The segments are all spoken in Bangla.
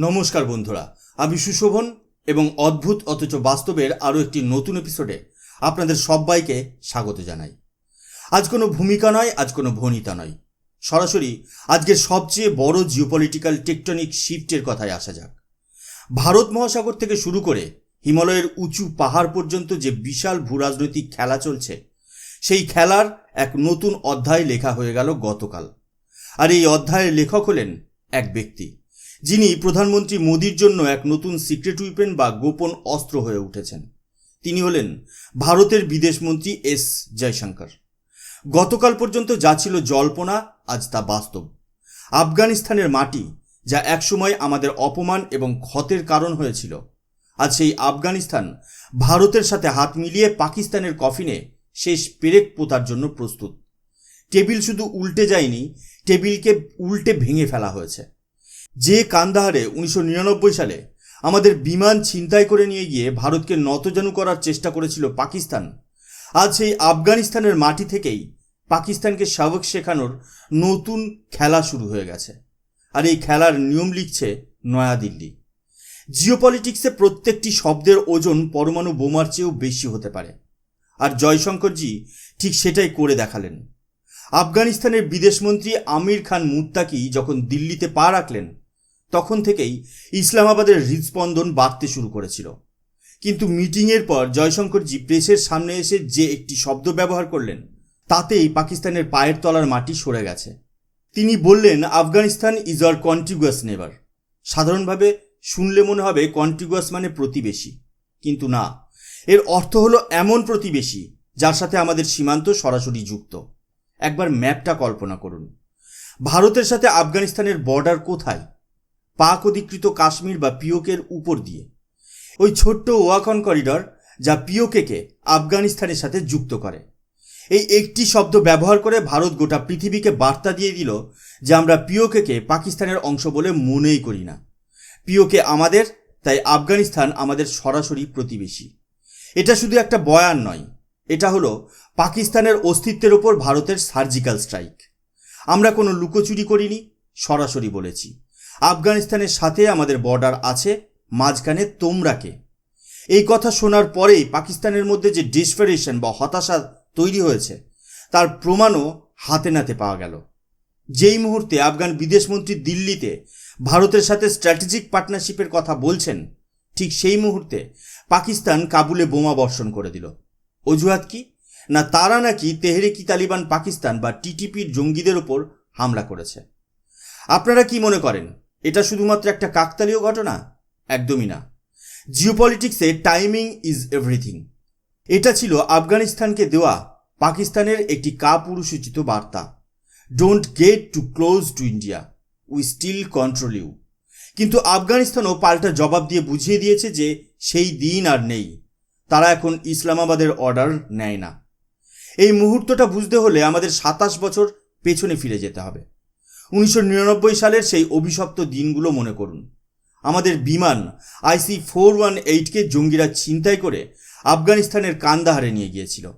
নমস্কার বন্ধুরা, আমি সুশোভন এবং অদ্ভুত অথচ বাস্তবের আরও একটি নতুন এপিসোডে আপনাদের সবাইকে স্বাগত জানাই। আজ কোনো ভূমিকা নয়, আজ কোনো ভনিতা নয়। সরাসরি আজকের সবচেয়ে বড় জিওপলিটিক্যাল টেকটনিক শিফটের কথায় আসা যাক। ভারত মহাসাগর থেকে শুরু করে হিমালয়ের উঁচু পাহাড় পর্যন্ত যে বিশাল ভূরাজনৈতিক খেলা চলছে, সেই খেলার এক নতুন অধ্যায় লেখা হয়ে গেল গতকাল। আর এই অধ্যায়ের লেখক হলেন এক ব্যক্তি। যিনি প্রধানমন্ত্রী মোদীর জন্য এক নতুন সিক্রেট উইপেন বা গোপন অস্ত্র হয়ে উঠেছেন। তিনি হলেন ভারতের বিদেশমন্ত্রী এস জয়শঙ্কর। গতকাল পর্যন্ত যা ছিল জল্পনা, আজ তা বাস্তব। আফগানিস্তানের মাটি, যা একসময় আমাদের অপমান এবং ক্ষতের কারণ হয়েছিল, আজ সেই আফগানিস্তান ভারতের সাথে হাত মিলিয়ে পাকিস্তানের কফিনে শেষ পেরেক পোতার জন্য প্রস্তুত। টেবিল শুধু উল্টে যায়নি, টেবিলকে উল্টে ভেঙে ফেলা হয়েছে। যে কান্দাহারে উনিশশো নিরানব্বই সালে আমাদের বিমান ছিনতাই করে নিয়ে গিয়ে ভারতকে নতজানু করার চেষ্টা করেছিল পাকিস্তান, আজ সেই আফগানিস্তানের মাটি থেকেই পাকিস্তানকে সাবক শেখানোর নতুন খেলা শুরু হয়ে গেছে। আর এই খেলার নিয়ম লিখছে নয়াদিল্লি জিওপলিটিক্সে প্রত্যেকটি শব্দের ওজন পরমাণু বোমার চেয়েও বেশি হতে পারে। আর জয়শঙ্করজি ঠিক সেটাই করে দেখালেন। আফগানিস্তানের বিদেশমন্ত্রী আমির খান মুত্তাকি যখন দিল্লিতে পা রাখলেন তখন থেকেই ইসলামাবাদের হৃদস্পন্দন বাড়তে শুরু করেছিল। কিন্তু মিটিংয়ের পর জয়শঙ্করজি প্রেসের সামনে এসে যে একটি শব্দ ব্যবহার করলেন, তাতেই পাকিস্তানের পায়ের তলার মাটি সরে গেছে। তিনি বললেন, Afghanistan is our contiguous neighbour সাধারণভাবে শুনলে মনে হবে কন্টিগুয়াস মানে প্রতিবেশী। কিন্তু না, এর অর্থ হলো এমন প্রতিবেশী যার সাথে আমাদের সীমান্ত সরাসরি যুক্ত। একবার ম্যাপটা কল্পনা করুন। ভারতের সাথে আফগানিস্তানের বর্ডার কোথায়? পাক অধিকৃত কাশ্মীর বা পিওকের উপর দিয়ে। ওই ছোট্ট ওয়াকন করিডর যা পিওকেকে আফগানিস্তানের সাথে যুক্ত করে। এই একটি শব্দ ব্যবহার করে ভারত গোটা পৃথিবীকে বার্তা দিয়ে দিল যে আমরা পিওকেকে পাকিস্তানের অংশ বলে মনেই করি না। পিওকে আমাদের, তাই আফগানিস্তান আমাদের সরাসরি প্রতিবেশী। এটা শুধু একটা বয়ান নয়, এটা হলো পাকিস্তানের অস্তিত্বের ওপর ভারতের সার্জিক্যাল স্ট্রাইক। আমরা কোনো লুকোচুরি করিনি, সরাসরি বলেছি। আফগানিস্তানের সাথে আমাদের বর্ডার আছে, মাঝখানে তোমরাকে এই কথা শোনার পরেই পাকিস্তানের মধ্যে যে ডিসপারেশন বা হতাশা তৈরি হয়েছে, তার প্রমাণও হাতে নাতে পাওয়া গেল। যেই মুহূর্তে আফগান বিদেশমন্ত্রী দিল্লিতে ভারতের সাথে স্ট্র্যাটেজিক পার্টনারশিপের কথা বলছেন, ঠিক সেই মুহূর্তে পাকিস্তান কাবুলে বোমা বর্ষণ করে দিল। অজুহাত কি? না তারা নাকি তেহরিকি তালিবান পাকিস্তান বা টিটিপির জঙ্গিদের ওপর হামলা করেছে? আপনারা কি মনে করেন? এটা শুধুমাত্র একটা কাকতালীয় ঘটনা? একদমই না। জিওপলিটিক্সে টাইমিং ইজ এভরিথিং। এটা ছিল আফগানিস্তানকে দেওয়া পাকিস্তানের একটি কাপুরুষোচিত বার্তা। Don't get too close to India. We still control you. কিন্তু আফগানিস্তানও পাল্টা জবাব দিয়ে বুঝিয়ে দিয়েছে যে সেই দিন আর নেই। তারা এখন ইসলামাবাদের অর্ডার নেয় না। এই মুহূর্তটা বুঝতে হলে আমাদের সাতাশ বছর পেছনে ফিরে যেতে হবে। উনিশশো নিরানব্বই সালের সেই অভিশপ্ত দিনগুলো মনে করুন। আমাদের বিমান আইসি ফোর ওয়ান এইটকে জঙ্গিরা ছিনতাই করে আফগানিস্তানের কান্দাহারে নিয়ে গিয়েছিল।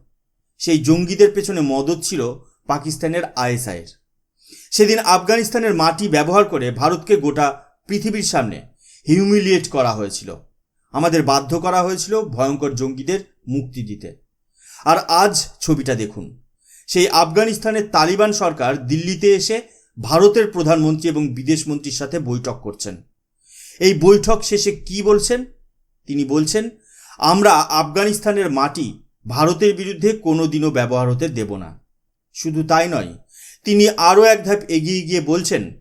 সেই জঙ্গিদের পেছনে মদত ছিল পাকিস্তানের আইএসআইয়ের। সেদিন আফগানিস্তানের মাটি ব্যবহার করে ভারতকে গোটা পৃথিবীর সামনে হিউমিলিয়েট করা হয়েছিল। আমাদের বাধ্য করা হয়েছিল ভয়ঙ্কর জঙ্গিদের মুক্তি দিতে। আর আজ ছবিটা দেখুন। সেই আফগানিস্তানের তালিবান সরকার দিল্লিতে এসে ভারতের প্রধানমন্ত্রী এবং বিদেশমন্ত্রীর সাথে বৈঠক করছেন। এই বৈঠক শেষে কি বলছেন? তিনি বলছেন, আমরা আফগানিস্তানের মাটি ভারতের বিরুদ্ধে কোনো দিনও ব্যবহার হতে দেব না। শুধু তাই নয়, তিনি আরও এক ধাপ এগিয়ে গিয়ে বলছেন,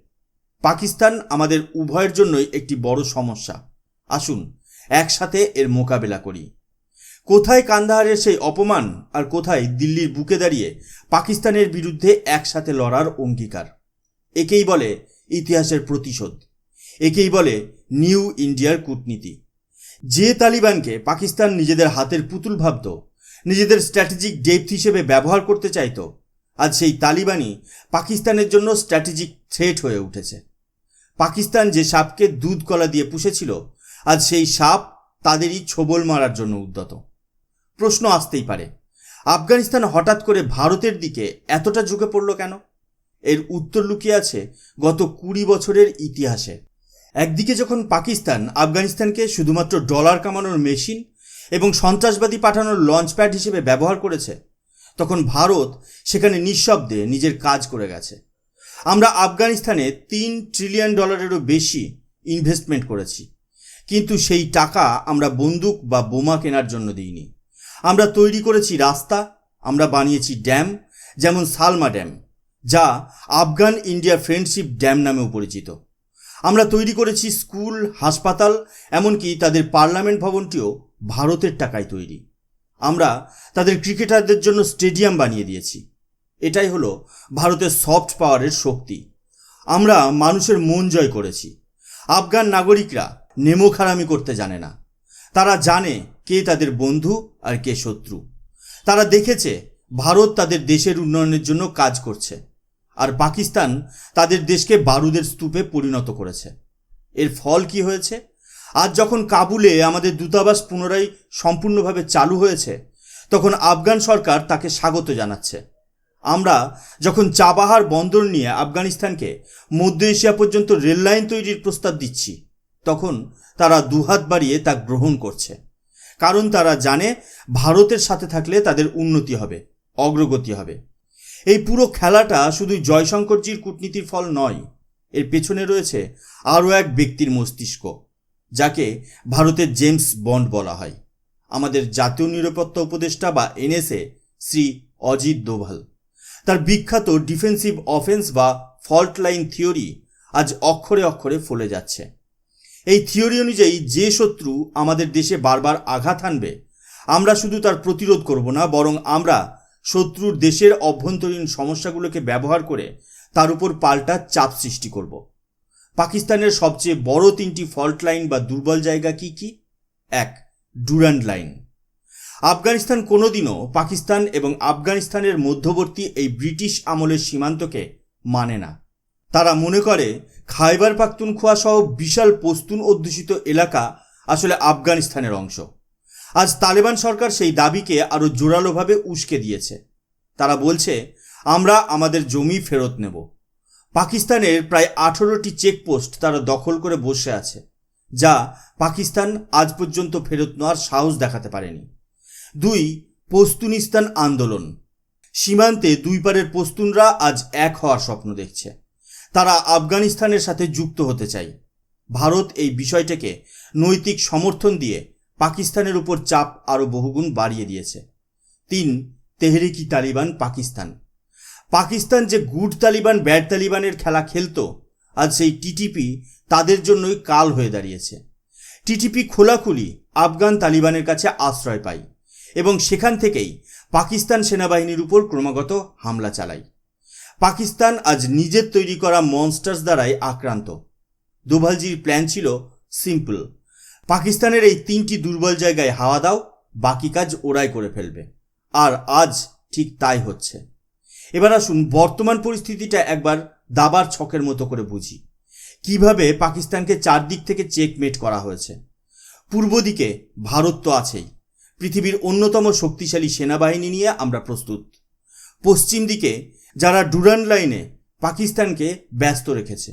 পাকিস্তান আমাদের উভয়ের জন্যই একটি বড় সমস্যা। আসুন, একসাথে এর মোকাবেলা করি। কোথায় কান্দাহারের সেই অপমান আর কোথায় দিল্লির বুকে দাঁড়িয়ে পাকিস্তানের বিরুদ্ধে একসাথে লড়ার অঙ্গীকার? একেই বলে ইতিহাসের প্রতিশোধ। একেই বলে নিউ ইন্ডিয়ার কূটনীতি। যে তালিবানকে পাকিস্তান নিজেদের হাতের পুতুল ভাবত, নিজেদের স্ট্র্যাটেজিক ডেপথ হিসেবে ব্যবহার করতে চাইত, আজ সেই তালিবানই পাকিস্তানের জন্য স্ট্র্যাটেজিক থ্রেট হয়ে উঠেছে। পাকিস্তান যে সাপকে দুধ কলা দিয়ে পুষেছিল, আজ সেই সাপ তাদেরই ছোবল মারার জন্য উদ্যত। প্রশ্ন আসতেই পারে, আফগানিস্তান হঠাৎ করে ভারতের দিকে এতটা ঝুঁকে পড়ল কেন? এর উত্তর লুকিয়ে আছে গত কুড়ি বছরের ইতিহাসে। একদিকে যখন পাকিস্তান আফগানিস্তানকে শুধুমাত্র ডলার কামানোর মেশিন এবং সন্ত্রাসবাদী পাঠানোর লঞ্চপ্যাড হিসেবে ব্যবহার করেছে, তখন ভারত সেখানে নিঃশব্দে নিজের কাজ করে গেছে। আমরা আফগানিস্তানে তিন ট্রিলিয়ন ডলারেরও বেশি ইনভেস্টমেন্ট করেছি, কিন্তু সেই টাকা আমরা বন্দুক বা বোমা কেনার জন্য দিইনি। আমরা তৈরি করেছি রাস্তা, আমরা বানিয়েছি ড্যাম, যেমন সালমা ড্যাম। যা আফগান ইন্ডিয়া ফ্রেন্ডশিপ ড্যাম নামেও পরিচিত। আমরা তৈরি করেছি স্কুল, হাসপাতাল, এমনকি তাদের পার্লামেন্ট ভবনটিও ভারতের টাকায় তৈরি। আমরা তাদের ক্রিকেটারদের জন্য স্টেডিয়াম বানিয়ে দিয়েছি। এটাই হলো ভারতের সফট পাওয়ারের শক্তি। আমরা মানুষের মন জয় করেছি। আফগান নাগরিকরা নেমোখারামি করতে জানে না। তারা জানে কে তাদের বন্ধু আর কে শত্রু। তারা দেখেছে ভারত তাদের দেশের উন্নয়নের জন্য কাজ করছে। আর পাকিস্তান তাদের দেশকে বারুদের স্তূপে পরিণত করেছে। এর ফল কি হয়েছে? আজ যখন কাবুলে আমাদের দূতাবাস পুনরায় সম্পূর্ণভাবে চালু হয়েছে, তখন আফগান সরকার তাকে স্বাগত জানাচ্ছে। আমরা যখন চাবাহার বন্দর নিয়ে আফগানিস্তানকে মধ্য এশিয়া পর্যন্ত রেললাইন তৈরির প্রস্তাব দিচ্ছি, তখন তারা দুহাত বাড়িয়ে তা গ্রহণ করছে। কারণ তারা জানে ভারতের সাথে থাকলে তাদের উন্নতি হবে, অগ্রগতি হবে। এই পুরো খেলাটা শুধু জয়শঙ্করজির কূটনীতির ফল নয়, এর পেছনে রয়েছে আরও এক ব্যক্তির মস্তিষ্ক, যাকে ভারতের জেমস বন্ড বলা হয়। আমাদের জাতীয় নিরাপত্তা উপদেষ্টা বা এনএসএ, শ্রী অজিত দোভাল। তার বিখ্যাত ডিফেন্সিভ অফেন্স বা ফল্ট লাইন থিওরি আজ অক্ষরে অক্ষরে ফলে যাচ্ছে। এই থিওরি অনুযায়ী যে শত্রু আমাদের দেশে বারবার আঘাত হানবে আমরা শুধু তার প্রতিরোধ করব না, বরং আমরা শত্রুর দেশের অভ্যন্তরীণ সমস্যাগুলোকে ব্যবহার করে তার উপর পাল্টা চাপ সৃষ্টি করব। পাকিস্তানের সবচেয়ে বড় তিনটি ফল্ট লাইন বা দুর্বল জায়গা কি কি? এক, ডুরান্ড লাইন। আফগানিস্তান কোনোদিনও পাকিস্তান এবং আফগানিস্তানের মধ্যবর্তী এই ব্রিটিশ আমলের সীমান্তকে মানে না। তারা মনে করে খাইবার পাখতুনখোয়া সহ বিশাল পস্তুন অধ্যুষিত এলাকা আসলে আফগানিস্তানের অংশ। আজ তালেবান সরকার সেই দাবিকে আরও জোরালোভাবে উস্কে দিয়েছে। তারা বলছে, আমরা আমাদের জমি ফেরত নেব। পাকিস্তানের প্রায় আঠেরোটি চেকপোস্ট তারা দখল করে বসে আছে, যা পাকিস্তান আজ পর্যন্ত ফেরত নেওয়ার সাহস দেখাতে পারেনি। দুই, পস্তুনিস্তান আন্দোলন। সীমান্তে দুই পারের পস্তুনরা আজ এক হওয়ার স্বপ্ন দেখছে। তারা আফগানিস্তানের সাথে যুক্ত হতে চায়। ভারত এই বিষয়টাকে নৈতিক সমর্থন দিয়ে পাকিস্তানের উপর চাপ আরও বহুগুণ বাড়িয়ে দিয়েছে। তিন, তেহরিকি তালিবান, পাকিস্তান। পাকিস্তান যে গুড তালিবান, ব্যাড তালিবানের খেলা খেলতো, আজ সেই টিটিপি তাদের জন্যই কাল হয়ে দাঁড়িয়েছে। টিটিপি খোলাখুলি আফগান তালিবানের কাছে আশ্রয় পায় এবং সেখান থেকেই পাকিস্তান সেনাবাহিনীর উপর ক্রমাগত হামলা চালায়। পাকিস্তান আজ নিজের তৈরি করা মনস্টার্স দ্বারাই আক্রান্ত। দুভালজির প্ল্যান ছিল সিম্পল। পাকিস্তানের এই তিনটি দুর্বল জায়গায় হাওয়া দাও, বাকি কাজ ওরাই করে ফেলবে। আর আজ ঠিক তাই হচ্ছে। এবার আসুন বর্তমান পরিস্থিতিটা একবার দাবার ছকের মতো করে বুঝি। কীভাবে পাকিস্তানকে চারদিক থেকে চেকমেট করা হয়েছে? পূর্ব দিকে ভারত তো আছেই। পৃথিবীর অন্যতম শক্তিশালী সেনাবাহিনী নিয়ে আমরা প্রস্তুত। পশ্চিম দিকে যারা ডুরান লাইনে পাকিস্তানকে ব্যস্ত রেখেছে,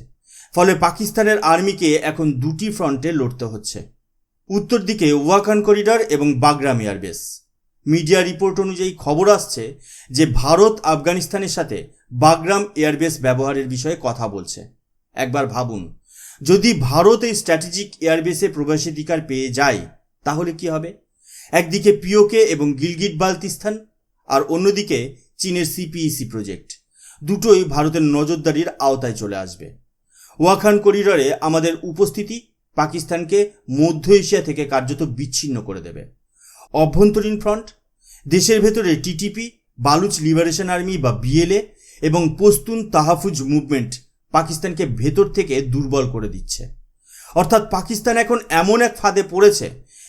ফলে পাকিস্তানের আর্মিকে এখন দুটি ফ্রন্টে লড়তে হচ্ছে। উত্তর দিকে ওয়াকান করিডর এবং বাগরাম এয়ারবেস। মিডিয়া রিপোর্ট অনুযায়ী খবর আসছে যে ভারত আফগানিস্তানের সাথে বাগরাম এয়ারবেস ব্যবহারের বিষয়ে কথা বলছে। একবার ভাবুন, যদি ভারত এই স্ট্র্যাটেজিক এয়ারবেসে প্রবেশাধিকার পেয়ে যায়, তাহলে কি হবে? একদিকে পিওকে এবং গিলগিট বালতিস্তান আর অন্যদিকে চীনের সিপিইসি প্রজেক্ট। দুটোই ভারতের নজরদারির আওতায় চলে আসবে। ওয়াখান করিডরে আমাদের উপস্থিতি পাকিস্তানকে মধ্য এশিয়া থেকে কার্যত বিচ্ছিন্ন করে দেবে। অভ্যন্তরীণ ফ্রন্ট, দেশের ভেতরে টিটিপি বালুচ লিবারেশন আর্মি বা বিএলএ এবং পস্তুন তাহাফুজ মুভমেন্ট পাকিস্তানকে ভেতর থেকে দুর্বল করে দিচ্ছে। অর্থাৎ পাকিস্তান এখন এমন এক ফাঁদে পড়েছে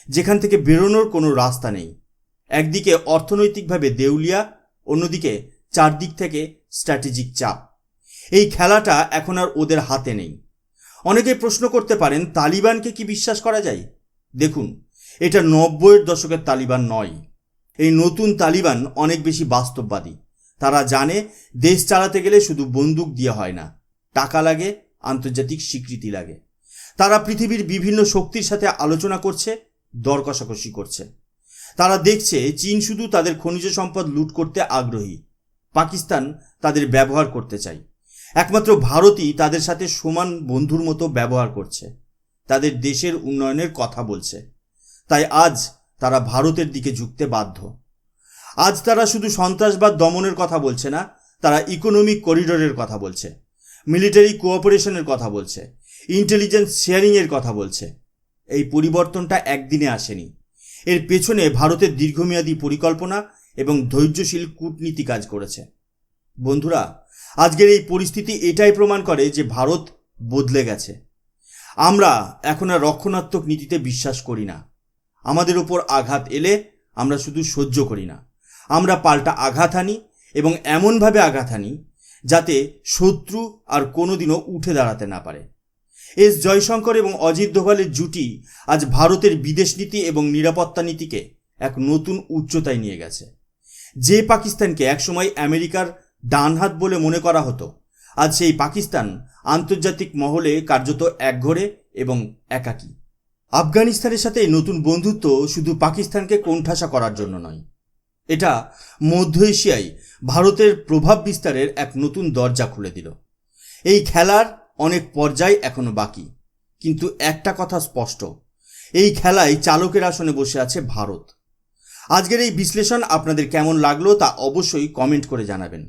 যেখান থেকে বেরোনোর কোনো রাস্তা নেই। একদিকে অর্থনৈতিকভাবে দেউলিয়া, অন্যদিকে চারদিক থেকে স্ট্র্যাটেজিক চাপ। এই খেলাটা এখন আর ওদের হাতে নেই। অনেকে প্রশ্ন করতে পারেন, তালিবানকে কি বিশ্বাস করা যায়? দেখুন, এটা নব্বইয়ের দশকের তালিবান নয়। এই নতুন তালিবান অনেক বেশি বাস্তববাদী। তারা জানে দেশ চালাতে গেলে শুধু বন্দুক দিয়ে হয় না, টাকা লাগে, আন্তর্জাতিক স্বীকৃতি লাগে। তারা পৃথিবীর বিভিন্ন শক্তির সাথে আলোচনা করছে, দর কষাকষি করছে। তারা দেখছে চীন শুধু তাদের খনিজ সম্পদ লুট করতে আগ্রহী, পাকিস্তান তাদের ব্যবহার করতে চায়। একমাত্র ভারতই তাদের সাথে সমান বন্ধুর মতো ব্যবহার করছে। তাদের দেশের উন্নয়নের কথা বলছে। তাই আজ তারা ভারতের দিকে ঝুঁকতে বাধ্য। আজ তারা শুধু সন্ত্রাসবাদ দমনের কথা বলছে না, তারা ইকোনমিক করিডোরের কথা বলছে মিলিটারি কোঅপারেশনের কথা বলছে ইন্টেলিজেন্স শেয়ারিংয়ের কথা বলছে। এই পরিবর্তনটা একদিনে আসেনি। এর পেছনে ভারতের দীর্ঘমেয়াদী পরিকল্পনা এবং ধৈর্যশীল কূটনীতি কাজ করেছে। বন্ধুরা আজকের এই পরিস্থিতি এটাই প্রমাণ করে যে ভারত বদলে গেছে। আমরা এখন আর রক্ষণাত্মক নীতিতে বিশ্বাস করি না। আমাদের ওপর আঘাত এলে আমরা শুধু সহ্য করি না। আমরা পাল্টা আঘাত আনি এবং এমনভাবে আঘাত আনি যাতে শত্রু আর কোনোদিনও উঠে দাঁড়াতে না পারে। এস জয়শঙ্কর এবং অজিত দোভালের জুটি আজ ভারতের বিদেশ নীতি এবং নিরাপত্তা নীতিকে এক নতুন উচ্চতায় নিয়ে গেছে। যে পাকিস্তানকে একসময় আমেরিকার ডানহাত বলে মনে করা হতো। আজ সেই পাকিস্তান আন্তর্জাতিক মহলে কার্যত একঘরে এবং একাকী। আফগানিস্তানের সাথে নতুন বন্ধুত্ব শুধু পাকিস্তানকে কোণঠাসা করার জন্য নয়, এটা মধ্য এশিয়ায় ভারতের প্রভাব বিস্তারের এক নতুন দরজা খুলে দিল। এই খেলার অনেক পর্যায় এখনও বাকি, কিন্তু একটা কথা স্পষ্ট, এই খেলায় চালকের আসনে বসে আছে ভারত। আজকের এই বিশ্লেষণ আপনাদের কেমন লাগল তা অবশ্যই কমেন্ট করে জানাবেন।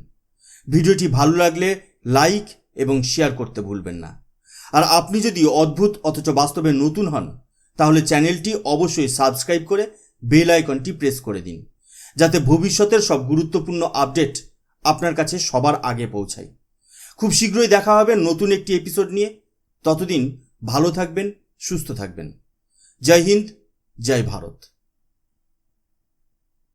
ভিডিওটি ভালো লাগলে লাইক এবং শেয়ার করতে ভুলবেন না। আর আপনি যদি অদ্ভুত অথচ বাস্তবে নতুন হন, তাহলে চ্যানেলটি অবশ্যই সাবস্ক্রাইব করে বেল আইকনটি প্রেস করে দিন, যাতে ভবিষ্যতের সব গুরুত্বপূর্ণ আপডেট আপনার কাছে সবার আগে পৌঁছায়। খুব শীঘ্রই দেখা হবে নতুন একটি এপিসোড নিয়ে। ততদিন ভালো থাকবেন, সুস্থ থাকবেন। জয় হিন্দ, জয় ভারত।